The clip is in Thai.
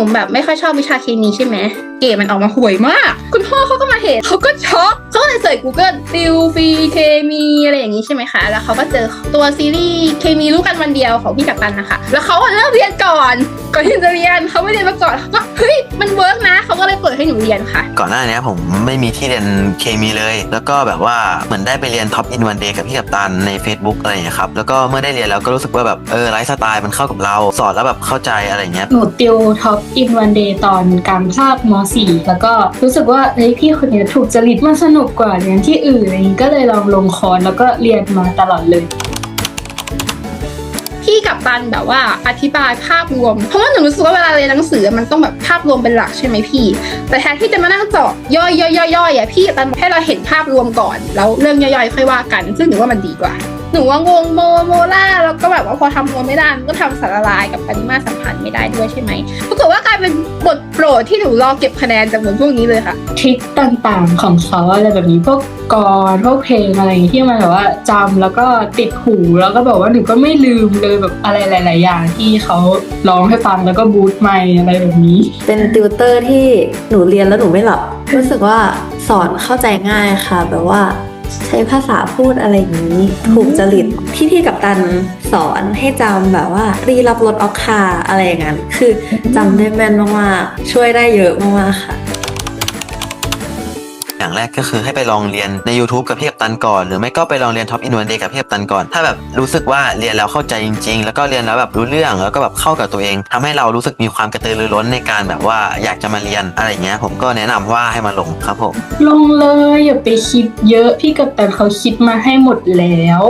นูแบบไม่ค่อยชอบวิชาเคมีใช่ไหมเกรดมันออกมาห่วยมาก คุณพ่อเขาก็มาเห็นเขาก็ช็อกเขาก็เลยเสิร์ช Google ติวฟรีเคมีอะไรอย่างนี้ใช่ไหมคะ แล้วเขาก็เจอตัวซีรีส์เคมีรู้กันวันเดียวของพี่กัปตันนะคะ แล้วเขาเริ่มเรียนก่อนก่อนที่จะเรียนเขาไม่เรียนมาก่อนเขาก็เฮ้ยมันเวิร์ กนะเขาก็เลยเปิดให้หนูเรียนค่ะ ก่อนหน้านี้ผมไม่มีที่เรียนเคมีเลย แล้วก็แบบว่าเหมือนได้ไปเรียนท็อปอินวันเดย์กับพี่กัปตันใน Facebook อะไรอย่างเงี้ยครับแล้วก็เมื่อได้เรียนแล้วก็รู้สึกว่าแบบเออไลฟ์สไตล์มันเข้ากับเราสอนแล้วแบบเข้าใจอะไรอย่างเงี้ยหนูติวท็อปอินวันเดย์ตอนกลางภาคม .4 แล้วก็รู้สึกว่าเฮ้ยพี่คนเนี้ยถูกจริตมันสนุกกว่าเรียนที่อื่นอะไรอย่างงี้ก็เลยลองลงคอร์สแล้วก็เรียนมาตลอดเลย พี่กับตันแบบว่าอธิบายภาพรวม เพราะว่าหนูรู้สึกว่าเวลาเรียนหนังสือมันต้องแบบภาพรวมเป็นหลักใช่ไหมพี่ แต่แทนที่จะมานั่งเจาะย่อยย่อยย่อยย่อยอะพี่กับตันให้เราเห็นภาพรวมก่อน แล้วเรื่องย่อยๆ ค่อยว่ากัน ซึ่งหนูว่ามันดีกว่า หนูว่างงโมโมล่าแล้วก็แบบว่าพอทำโมไม่ได้มันก็ทำสารละลายกับปริมาตรสัมพันธ์ไม่ได้ด้วยใช่ไหมปรากฏว่ากลายเป็นบทโปรดที่หนูรอเก็บคะแนนจากบทพวกนี้เลยค่ะทริคต่างๆของเขาอะไรแบบนี้พวกกรพวกเพลงอะไรอย่างงี้ที่มันแบบว่าจำแล้วก็ติดหูแล้วก็แบบว่าหนูก็ไม่ลืมเลยแบบอะไรหลาย ๆ อย่างที่เขาร้องให้ฟังแล้วก็บูทไมค์อะไรแบบนี้ เป็นติวเตอร์ที่หนูเรียนแล้วหนูไม่หลับรู้สึกว่าสอนเข้าใจง่ายค่ะ แบบว่า ใช้ภาษาพูดอะไรอย่างนี้ ถูกจริตที่พี่กับตันสอนให้จำแบบว่า รีรับรถออกคาอะไรอย่างนั้น คือจำได้แม่นมากๆช่วยได้เยอะมากๆค่ะ อย่างแรกก็คือให้ไปลองเรียนใน YouTube กับพี่กัปตันก่อน หรือไม่ก็ไปลองเรียนท็อปอินวันเดย์กับพี่กัปตันก่อน ถ้าแบบรู้สึกว่าเรียนแล้วเข้าใจจริง ๆ แล้วก็เรียนแล้วแบบรู้เรื่องแล้วก็แบบเข้ากับตัวเองทำให้เรารู้สึกมีความกระตือรือร้นในการแบบว่าอยากจะมาเรียนอะไรเงี้ยผมก็แนะนำว่าให้มาลงครับผมลงเลยอย่าไปคิดเยอะพี่กัปตันเขาคิดมาให้หมดแล้ว